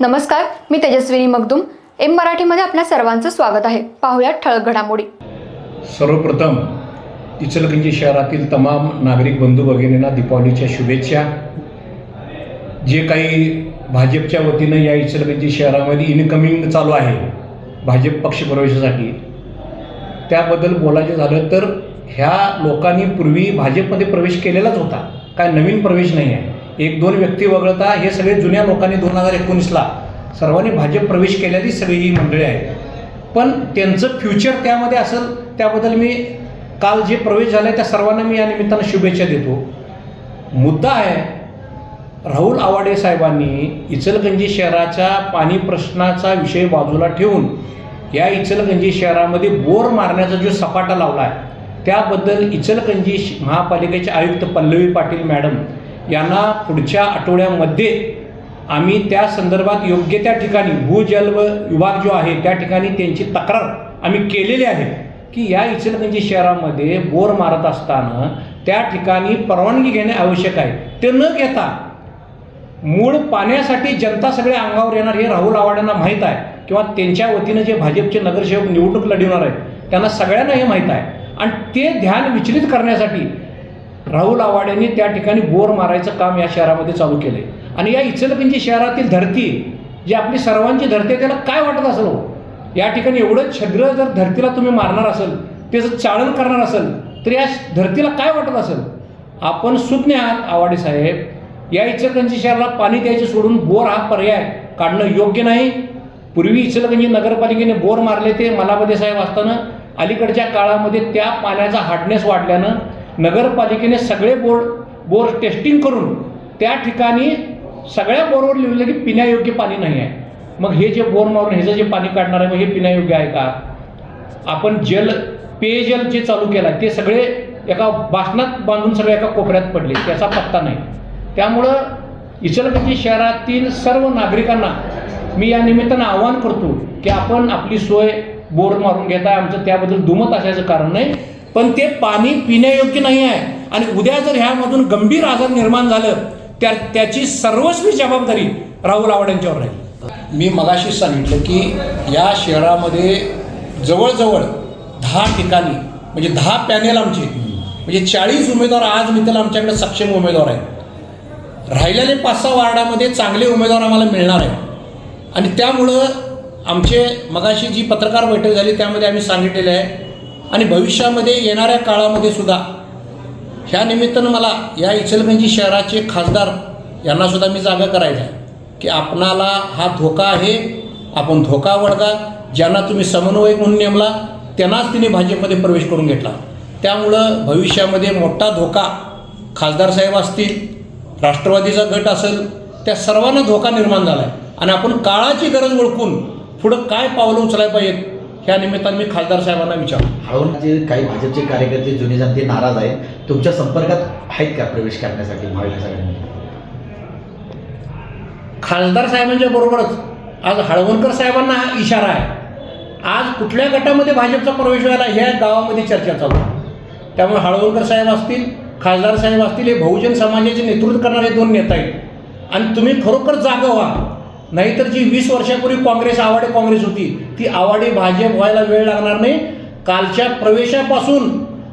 नमस्कार मी तेजस्विनी मगदुम. एम मराठीमध्ये आपल्या सर्वांचं स्वागत आहे. पाहुयात ठळक घडामोडी. सर्वप्रथम इचलकरंजी शहरातील तमाम नागरिक बंधू भगिनींना दीपावलीच्या शुभेच्छा. जे काही भाजपच्या वतीनं या इचलकरंजी शहरामध्ये इनकमिंग चालू आहे भाजप पक्षप्रवेशासाठी त्याबद्दल बोलायचं झालं तर ह्या लोकांनी पूर्वी भाजपमध्ये प्रवेश केलेलाच होता. काय नवीन प्रवेश नाही आहे. एक दोन व्यक्ती वगळता हे सगळे जुन्या लोकांनी दोन हजार एकोणीसला सर्वांनी भाजप प्रवेश केलेली सगळी ही मंडळी आहेत. पण त्यांचं फ्युचर त्यामध्ये असेल त्याबद्दल मी काल जे प्रवेश झाले त्या सर्वांना मी या निमित्तानं शुभेच्छा देतो. मुद्दा आहे राहुल आवाडे साहेबांनी इचलगंजी शहराच्या पाणी प्रश्नाचा विषय बाजूला ठेवून या इचलगंजी शहरामध्ये बोर मारण्याचा जो सपाटा लावला आहे त्याबद्दल इचलगंजी महापालिकेचे आयुक्त पल्लवी पाटील मॅडम यांना पुढच्या आठवड्यामध्ये आम्ही त्या संदर्भात योग्य त्या ठिकाणी भूजल व विभाग जो आहे त्या ठिकाणी त्यांची तक्रार आम्ही केलेली आहे की या इचलगंजी शहरामध्ये बोर मारत असताना त्या ठिकाणी परवानगी घेणे आवश्यक आहे. ते न घेता मूळ पाण्यासाठी जनता सगळ्या अंगावर येणार हे राहुल आवाड्यांना माहीत आहे. किंवा त्यांच्या वतीनं जे भाजपचे नगरसेवक निवडणूक लढवणार आहेत त्यांना सगळ्यांना हे माहीत आहे. आणि ते ध्यान विचलित करण्यासाठी राहुल आवाड्यांनी त्या ठिकाणी बोर मारायचं काम या शहरामध्ये चालू केलं आहे आणि या इचलकरंजी शहरातील धरती जी आपली सर्वांची धरती आहे त्याला काय वाटत असेल हो? या ठिकाणी एवढं छद्र जर धरतीला तुम्ही मारणार असेल त्याचं चाळण करणार असेल तर या धरतीला काय वाटत असेल? आपण सुज्ञ आहात आवाडे साहेब. या इचलकरंजी शहराला पाणी द्यायचं सोडून बोर हा पर्याय काढणं योग्य नाही. पूर्वी इचलकरंजी नगरपालिकेने बोर मारले ते मलामध्ये साहेब असताना अलीकडच्या काळामध्ये त्या पाण्याचा हार्डनेस वाढल्यानं नगरपालिकेने सगळे बोर बोर टेस्टिंग करून त्या ठिकाणी सगळ्या बोरवर लिहिलं की पिण्यायोग्य पाणी नाही आहे. मग हे जे बोर मारून ह्याचं जे पाणी काढणार आहे मग हे पिण्यायोग्य आहे का? आपण जल पेयजल जे चालू केलं आहे ते सगळे एका बासनात बांधून सगळे एका कोपऱ्यात पडले त्याचा पत्ता नाही. त्यामुळं इचलकरंजी शहरातील सर्व नागरिकांना मी या निमित्तानं आवाहन करतो की आपण आपली सोय बोर मारून घेताय आमचं त्याबद्दल दुमत असायचं कारण नाही. पण ते पाणी पिण्यायोग्य नाही आहे. आणि उद्या जर ह्यामधून गंभीर आजार निर्माण झालं त्या त्याची सर्वस्वी जबाबदारी राहुल आवाड यांच्यावर राहील. मी मगाशी सांगितलं की या शहरामध्ये जवळजवळ दहा ठिकाणी म्हणजे दहा पॅनेल आमचे म्हणजे चाळीस उमेदवार आज मी त्याला आमच्याकडे सक्षम उमेदवार आहेत राहिलेले पाच सहा वार्डामध्ये चांगले उमेदवार आम्हाला मिळणार आहेत आणि त्यामुळं आमचे मगाशी जी पत्रकार बैठक झाली त्यामध्ये आम्ही सांगितलेले आहे आणि भविष्यामध्ये येणाऱ्या काळामध्ये सुद्धा ह्या निमित्तानं मला या इचलगंजी शहराचे खासदार यांनासुद्धा मी जागा करायचं आहे. की आपणाला हा धोका आहे आपण धोका वळगा ज्यांना तुम्ही समन्वयक म्हणून नेमला त्यांनाच तिने भाजपमध्ये प्रवेश करून घेतला. त्यामुळं भविष्यामध्ये मोठा धोका खासदार साहेब असतील राष्ट्रवादीचा गट असेल त्या सर्वांना धोका निर्माण झाला आहे आणि आपण काळाची गरज ओळखून पुढं काय पावलं उचलायला पाहिजेत ह्या निमित्तानं मी खासदार साहेबांना विचारतो हळून जे काही भाजपचे कार्यकर्ते जुने जनते नाराज आहेत तुमच्या संपर्कात आहेत का प्रवेश करण्यासाठी महाविकास आघाडीमध्ये खासदार साहेबांच्या बरोबरच. आज हळवणकर साहेबांना हा इशारा आहे. आज कुठल्या गटामध्ये भाजपचा प्रवेश व्हायला ह्या गावामध्ये चर्चा चालू आहे. त्यामुळे हळवणकर साहेब असतील खासदार साहेब असतील हे बहुजन समाजाचे नेतृत्व करणारे दोन नेता आहेत. आणि तुम्ही खरोखर जागा व्हा. नाहीतर जी वीस वर्षापूर्वी काँग्रेस आवाडे काँग्रेस होती ती आवाडे भाजप व्हायला वेळ लागणार नाही. कालच्या प्रवेशापासून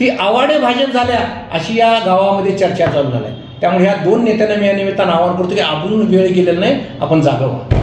ती आवाडे भाजप झाल्या अशी या गावामध्ये चर्चा चालू झाल्या त्यामुळे ह्या दोन नेत्यांना मी या निमित्तानं आवाहन करतो की अजून वेळ गेलेला नाही आपण जागा व्हा